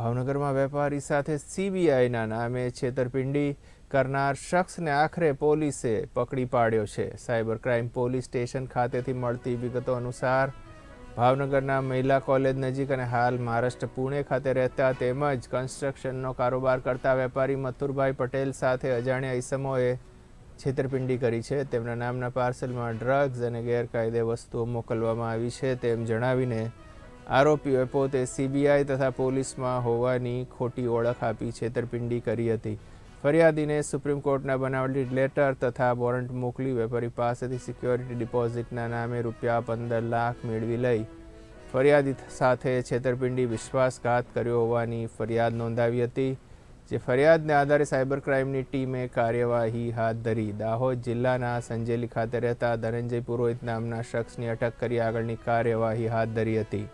ભાવનગરમાં વેપારી સાથે સીબીઆઈના નામે છેતરપિંડી કરનાર શખ્સને આખરે પોલીસે પકડી પાડ્યો છે. સાયબર ક્રાઇમ પોલીસ સ્ટેશન ખાતેથી મળતી વિગતો અનુસાર, ભાવનગરના મહિલા કોલેજ નજીક અને હાલ મહારાષ્ટ્ર પુણે ખાતે રહેતા તેમજ કન્સ્ટ્રક્શનનો કારોબાર કરતા વેપારી મથુરભાઈ પટેલ સાથે અજાણ્યા ઈસમોએ છેતરપિંડી કરી છે. તેમના નામના પાર્સલમાં ડ્રગ્સ અને ગેરકાયદે વસ્તુઓ મોકલવામાં આવી છે તેમ જણાવીને આરોપીઓએ પોતે સીબીઆઈ તથા પોલીસમાં હોવાની ખોટી ઓળખ આપી, છેતરપિંડી કરી હતી. ફરિયાદીને સુપ્રીમ કોર્ટના બનાવટી લેટર તથા વોરંટ મોકલી વેપારી પાસેથી સિક્યોરિટી ડિપોઝિટના નામે રૂપિયા પંદર લાખ મેળવી લઈ ફરિયાદી સાથે છેતરપિંડી, વિશ્વાસઘાત કર્યો હોવાની ફરિયાદ નોંધાવી હતી, જે ફરિયાદને આધારે સાયબર ક્રાઇમની ટીમે કાર્યવાહી હાથ ધરી. દાહોદ જિલ્લાના સંજેલી ખાતે રહેતા ધનંજય પુરોહિત નામના શખ્સની અટક કરી આગળની કાર્યવાહી હાથ ધરી હતી.